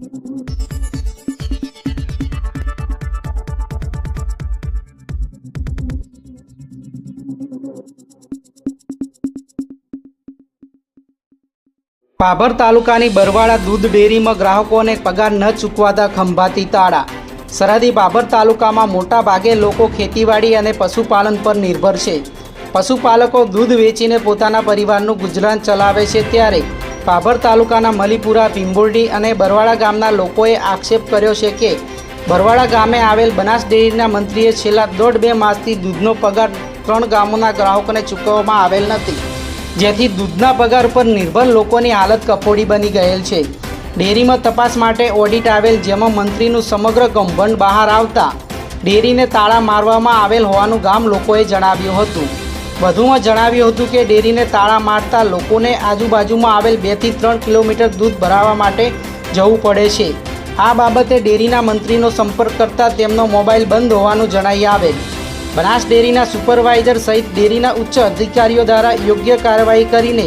પાભર તાલુકાની બરવાળા દૂધ ડેરીમાં ગ્રાહકોને પગાર ન ચૂકવાતા ખંભાતી તાળા. સરહદી બાબર તાલુકામાં મોટા ભાગે લોકો ખેતીવાડી અને પશુપાલન પર નિર્ભર છે. પશુપાલકો દૂધ વેચીને પોતાના પરિવારનું ગુજરાન ચલાવે છે ત્યારે પાભર તાલુકાના મલીપુરા, ભીંબોરડી અને બરવાડા ગામના લોકોએ આક્ષેપ કર્યો છે કે બરવાડા ગામે આવેલ બનાસ ડેરીના મંત્રીએ છેલ્લા દોઢ બે માસથી દૂધનો પગાર ત્રણ ગામોના ગ્રાહકોને ચૂકવવામાં આવેલ નથી, જેથી દૂધના પગાર પર નિર્ભર લોકોની હાલત કફોડી બની ગયેલ છે. ડેરીમાં તપાસ માટે ઓડિટ આવેલ જેમાં મંત્રીનું સમગ્ર કૌભાંડ બહાર આવતા ડેરીને તાળા મારવામાં આવેલ હોવાનું ગામ લોકોએ જણાવ્યું હતું. વધુમાં જણાવ્યું હતું કે ડેરીને તાળા મારતા લોકોને આજુબાજુમાં આવેલ બેથી ત્રણ કિલોમીટર દૂધ ભરાવવા માટે જવું પડે છે. આ બાબતે ડેરીના મંત્રીનો સંપર્ક કરતા તેમનો મોબાઈલ બંધ હોવાનું જણાઈ આવેલ. બનાસ ડેરીના સુપરવાઇઝર સહિત ડેરીના ઉચ્ચ અધિકારીઓ દ્વારા યોગ્ય કાર્યવાહી કરીને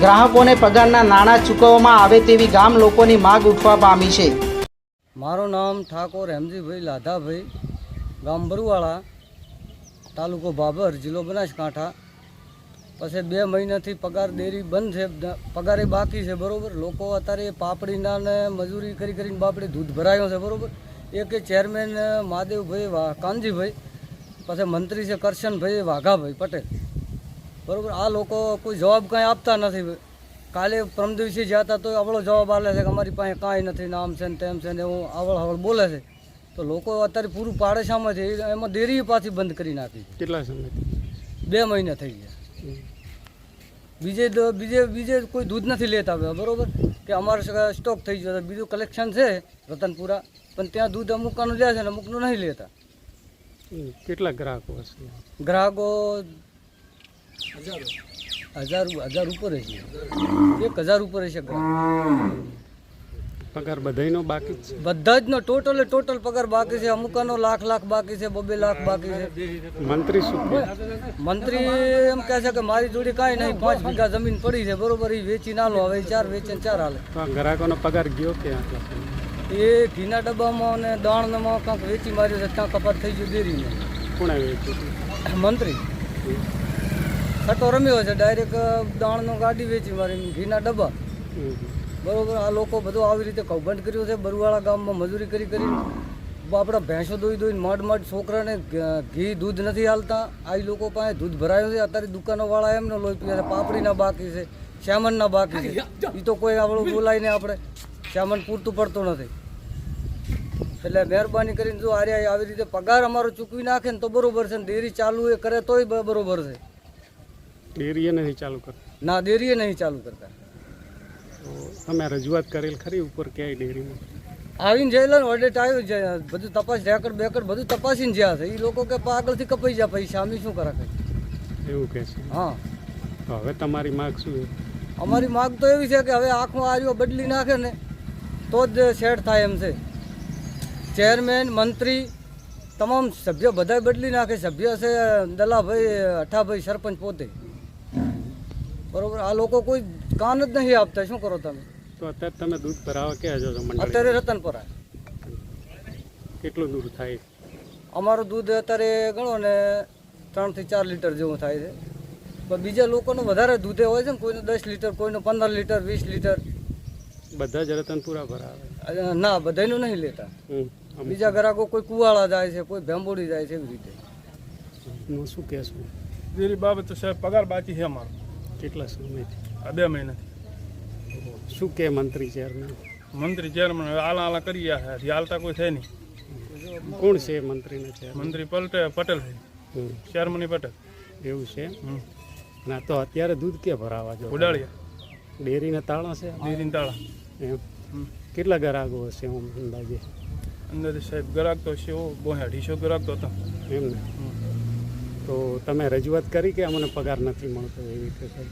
ગ્રાહકોને પગારના નાણાં ચૂકવવામાં આવે તેવી ગામ લોકોની માગ ઉઠવા પામી છે. મારું નામ ઠાકોર હેમજીભાઈ લાધાભાઈ ગામ બરુવાળા તાલુકો ભાભર જિલ્લો બનાસકાંઠા. પછી બે મહિનાથી પગાર દેરી બંધ છે પગાર બાકી છે, બરાબર? લોકો અત્યારે પાપડીના ને મજૂરી કરી કરીને બાપડી દૂધ ભરાયો છે, બરાબર? એક ચેરમેન મહાદેવભાઈ કાનજીભાઈ, પછી મંત્રી છે, કરશનભાઈ વાઘાભાઈ પટેલ. બરાબર? આ લોકો કોઈ જવાબ કાંઈ આપતા નથી. કાલે પ્રમદિવસી દિવસે જ્યાં હતા તો આવડો જવાબ આલે છે કે અમારી પાસે કાંઈ નથી નામ છે ને તેમ છે ને એવું આવળ આવળ બોલે છે. તો લોકો અત્યારે પૂરું પાડે શામાં છે એમાં ડેરી પાછી બંધ કરી નાખી કેટલા સમય બે મહિના થઈ ગયા. બીજે બીજે બીજે કોઈ દૂધ નથી લેતા હવે બરાબર? કે અમારે સ્ટોક થઈ ગયો છે. બીજું કલેક્શન છે રતનપુરા પણ ત્યાં દૂધ અમુકનું લે છે ને અમુકનું નહીં લેતા. કેટલા ગ્રાહકો હશે? ગ્રાહકો હજાર. હજાર ઉપર છે એક હજાર ઉપર છે ગ્રાહક. પગાર બધાનો બાકી છે. બધા જ નો ટોટલ ટોટલ પગાર બાકી છે. અમુકનો લાખ લાખ બાકી છે બબે લાખ બાકી છે. મંત્રી શું મંત્રી એમ કહે છે કે મારી જોડે કાંઈ નહીં પાંચ વીઘા જમીન પડી છે. બરોબર એ વેચી ના લો હવે ચાર વેચે ચાર હાલે ગ્રાહકોનો પગાર ગયો ક્યાં એ ઘીના ડબ્બામાં અને દાણમાં કાંક વેચી માર્યું છે ત્યાં કપાત થઈ ગયું દેરીને કોણે વેચ્યું મંત્રી. ખટો રમ્યો છે ડાયરેક્ટ દાણનો ગાડી વેચી મારી ઘીના ડબ્બા. બરોબર આ લોકો બધું આવી રીતે કૌભાંડ કર્યું છે બરુવાળા ગામમાં મજૂરી કરી કરી આપણા ભેંસો દોઈ દોઈને મડ મડ છોકરાને ઘી દૂધ નથી હાલતા. આ લોકો પાસે દૂધ ભરાયું છે અત્યારે દુકાનોવાળા એમનો લોહી પીએ પાપડીના બાકી છે શ્યામનના બાકી છે. એ તો કોઈ આપણું બોલાય આપણે. શ્યામન પૂરતું પડતું નથી. એટલે મહેરબાની કરીને જો આર્યા આવી રીતે પગાર અમારો ચૂકવી નાખે ને તો બરોબર છે ને ડેરી ચાલુ એ કરે તોય બરોબર છે. ડેરીએ નહીં ચાલુ કર ના ડેરીએ નહીં ચાલુ કરતા. તમે રજૂઆત કરેલ ખરી ઉપર ક્યાંય ડેરીમાં? આવીને જયેલા ને ઓડિટ આવ્યું છે બધું તપાસ રેકડ બેકડ બધું તપાસીને જ્યાં છે. એ લોકો કે પાગલથી કપાઈ જાય પૈસા અમે શું કરે કઈ? એવું કહે છે? હા. તો હવે તમારી માગ શું? અમારી માગ તો એવી છે કે હવે આંખમાં આર્યો બદલી નાખે ને તો જ સેટ થાય એમ છે. ચેરમેન મંત્રી તમામ સભ્ય બધા બદલી નાખે. સભ્ય છે દલાભાઈ અઠાભાઈ સરપંચ પોતે. બરોબર? આ લોકો કોઈ કાન જ નહીં આપતા. શું કરો તમે? તો અત્યારે તમે દૂધ ભરાવા ક્યાં જાઓ છો મંડળી? અત્યારે રતનપરા કેટલું દૂર થાય? અમારું દૂધ અત્યારે ગણો ને ત્રણથી ચાર લીટર જેવું થાય છે. પણ બીજા લોકોનું વધારે દૂધે હોય છે ને કોઈનું દસ લીટર કોઈનું પંદર લીટર વીસ લીટર. બધા જ રતનપુરા ભરાવે. ના બધાનું નહીં લેતા. બીજા ગ્રાહકો કોઈ કુવાળા જાય છે કોઈ ભેંબોડી જાય છે એવી રીતે. હું શું કહેશું? એની બાબત સાહેબ પગાર બાકી છે અમારો. કેટલા સમયથી? આ બે મહિનાથી. શું કે મંત્રી ચેરમેન મંત્રી ચેરમેન આલા આલા કરી ગયા હજી હાલતા કોઈ છે નહીં. કોણ છે મંત્રીને ચેરમેન મંત્રી પલટે પટેલ છે. ચેરમની પટેલ. એવું છે. ના તો અત્યારે દૂધ ક્યાં ભરાવા જો? ઉડાળ્યા ડેરીના તાળા છે? ડેરીના તાળા. એમ. કેટલા ગ્રાહકો હશે અંદાજે? અંદરથી સાહેબ ગ્રાહક તો છે બહુ અઢીસો ગ્રાહક તો હતા. એમ ને? તો તમે રજૂઆત કરી કે અમને પગાર નથી મળતો એવી રીતે સાહેબ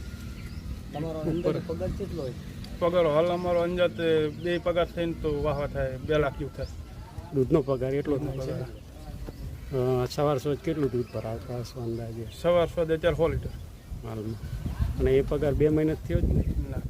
પગાર કેટલો હોય? પગાર હાલ અમારો અંજાત બે પગાર થઈને તો વાહવા થાય બે લાખ જેવું થાય. દૂધનો પગાર એટલો થાય છે? સવાર સોજ કેટલું દૂધ ભરાવતા હશો અંદાજે? સવાર સોજ અત્યારે સો લીટર. હાલમાં. અને એ પગાર બે મહિના થયો જ ને ના.